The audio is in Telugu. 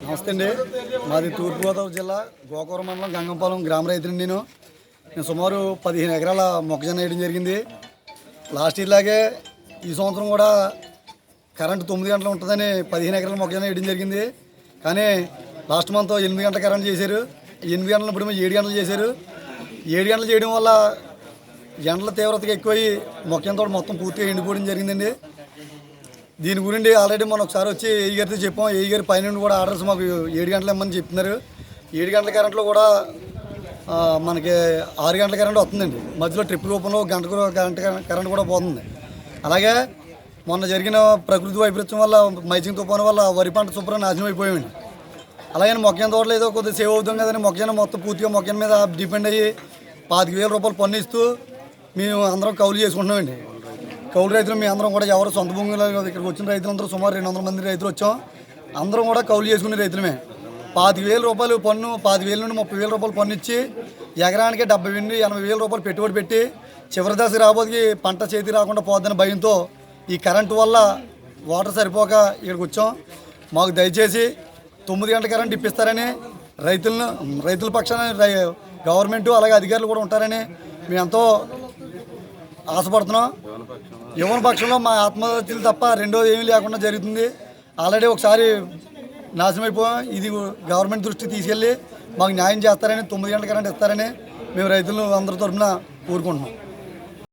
నమస్తే అండి. మాది తూర్పుగోదావరి జిల్లా గోకవరం మండలం గంగంపాలెం గ్రామ రైతుని నేను. నేను సుమారు పదిహేను ఎకరాల మొక్కజొన్న వేయడం జరిగింది. లాస్ట్ ఇయర్ లాగే ఈ సంవత్సరం కూడా కరెంట్ తొమ్మిది గంటలు ఉంటుందని పదిహేను ఎకరాల మొక్కజొన్న వేయడం జరిగింది. కానీ లాస్ట్ మంత్ ఎనిమిది గంటల కరెంట్ చేశారు. ఎనిమిది గంటలు ఇప్పుడు ఏడు గంటలు చేశారు. ఏడు గంటలు చేయడం వల్ల ఎండల తీవ్రతగా ఎక్కువ మొక్కజొన్న తోట మొత్తం పూర్తిగా ఎండిపోవడం జరిగిందండి. దీని గురించి ఆల్రెడీ మనం ఒకసారి వచ్చి ఏ గారితో చెప్పాం. ఏ గారి పైన కూడా ఆర్డర్స్ మాకు ఏడు గంటలు ఇమ్మని చెప్తున్నారు ఏడు గంటల కరెంట్లో కూడా మనకి ఆరు గంటల కరెంట్ వస్తుందండి. మధ్యలో ట్రిప్ రూపంలో గంట గంట కరెంట్ కూడా పోతుంది. అలాగే మొన్న జరిగిన ప్రకృతి వైపరీత్యం వల్ల మైచింగ్ తుఫాను వల్ల వరి పంట శుభ్రం నాశనం అయిపోయామండి అలాగే మొక్కజొన్న తోటలో ఏదో కొద్దిగా సేవ్ అవుతాం కదండి. మొక్కజొన్న మొత్తం పూర్తిగా మొక్కజొన్న మీద డిపెండ్ అయ్యి పాతిక వేల రూపాయలు పన్ను ఇస్తూ మేము అందరం కౌలు చేసుకుంటున్నామండి. కౌలు రైతులు మీ అందరం కూడా ఎవరు సొంత భూములు ఇక్కడికి వచ్చిన రైతులందరూ సుమారు రెండు వందల మంది రైతులు వచ్చాం. అందరం కూడా కౌలు చేసుకునే రైతులమే. పాతి వేల రూపాయలు పన్ను పాతి వేల నుండి ముప్పై వేల రూపాయలు పన్ను ఇచ్చి ఎకరానికి డెబ్బై నుండి ఎనభై వేల రూపాయలు పెట్టుబడి పెట్టి చివరి దశ రాబోతుకి పంట చేతి రాకుండా పోద్దని భయంతో ఈ కరెంటు వల్ల వాటర్ సరిపోక ఇక్కడికి వచ్చాం. మాకు దయచేసి తొమ్మిది గంటల కరెంట్ ఇప్పిస్తారని రైతులను రైతుల పక్షాన రై- గవర్నమెంట్ అలాగే అధికారులు కూడా ఉంటారని మేము ఎంతో ఆశపడుతున్నాం. యువన పక్షంలో మా ఆత్మహత్యలు తప్ప రెండోది ఏమీ లేకుండా జరుగుతుంది. ఆల్రెడీ ఒకసారి నాశనమైపోయాం ఇది గవర్నమెంట్ దృష్టికి తీసుకెళ్ళి మాకు న్యాయం చేస్తారని తొమ్మిది గంటల కరెంట్ ఇస్తారని మేము రైతులు అందరి తరఫున కోరుకుంటున్నాం.